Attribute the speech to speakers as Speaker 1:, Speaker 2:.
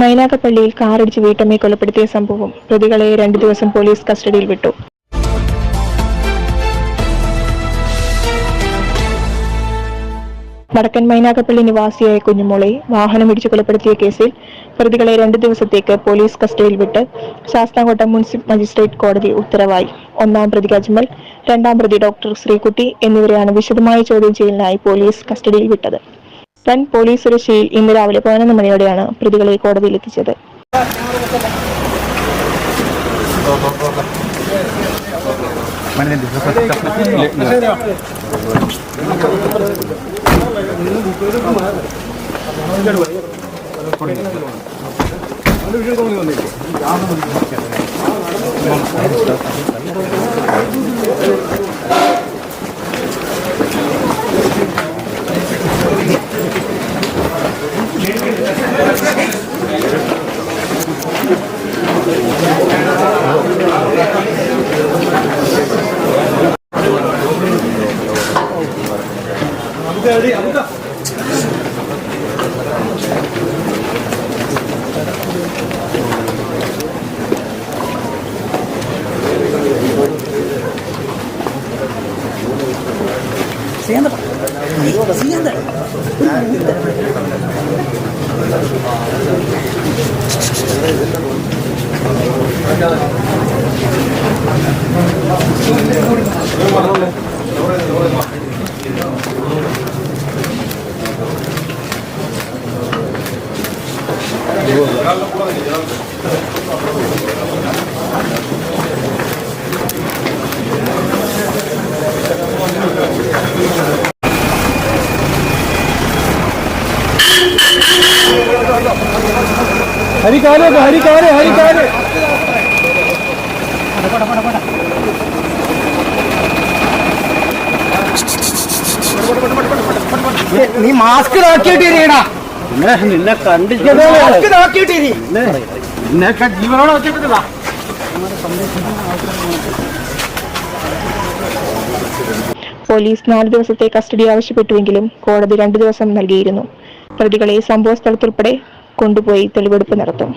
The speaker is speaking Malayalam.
Speaker 1: മൈനാഗപ്പള്ളിയിൽ കാറിടിച്ച് വീട്ടമ്മയെ കൊലപ്പെടുത്തിയ സംഭവം പ്രതികളെ രണ്ടു ദിവസം പോലീസ് കസ്റ്റഡിയിൽ വിട്ടു. വടക്കൻ മൈനാകപ്പള്ളി നിവാസിയായ കുഞ്ഞുമോളെ വാഹനം വാഹനമിടിച്ച് കൊലപ്പെടുത്തിയ കേസിൽ പ്രതികളെ രണ്ടു ദിവസത്തേക്ക് പോലീസ് കസ്റ്റഡിയിൽ വിട്ട് ശാസ്താംകോട്ട മുനിസിപ്പൽ മജിസ്ട്രേറ്റ് കോടതി ഉത്തരവായി. ഒന്നാം പ്രതി അജ്മൽ രണ്ടാം പ്രതി ഡോക്ടർ ശ്രീകുട്ടി എന്നിവരെയാണ് വിശദമായ ചോദ്യം ചെയ്യലിനായി പോലീസ് കസ്റ്റഡിയിൽ വിട്ടത്. വൻ പോലീസ് സുരക്ഷയിൽ ഇന്ന് രാവിലെ പതിനൊന്ന് മണിയോടെയാണ് പ്രതികളെ കോടതിയിൽ എത്തിച്ചത്.
Speaker 2: ഹരിക്കാൽ ഹരിക്കാൽ ഹരിക്കാൽ നീ മാസ്ക് നോക്കിയിട്ട് ഇരിക്കടാ
Speaker 3: നിന്നെ നീ
Speaker 2: മാസ്ക് നോക്കിയിട്ട് ഇരി
Speaker 3: നിന്നെ ജീവനോട് വെച്ചിട്ടില്ല
Speaker 1: പോലീസ് നാല് ദിവസത്തെ കസ്റ്റഡി ആവശ്യപ്പെട്ടുവെങ്കിലും കോടതി രണ്ടു ദിവസം നൽകിയിരുന്നു. പ്രതികളെ സംഭവ സ്ഥലത്തുൾപ്പെടെ കൊണ്ടുപോയി തെളിവെടുപ്പ് നടത്തും.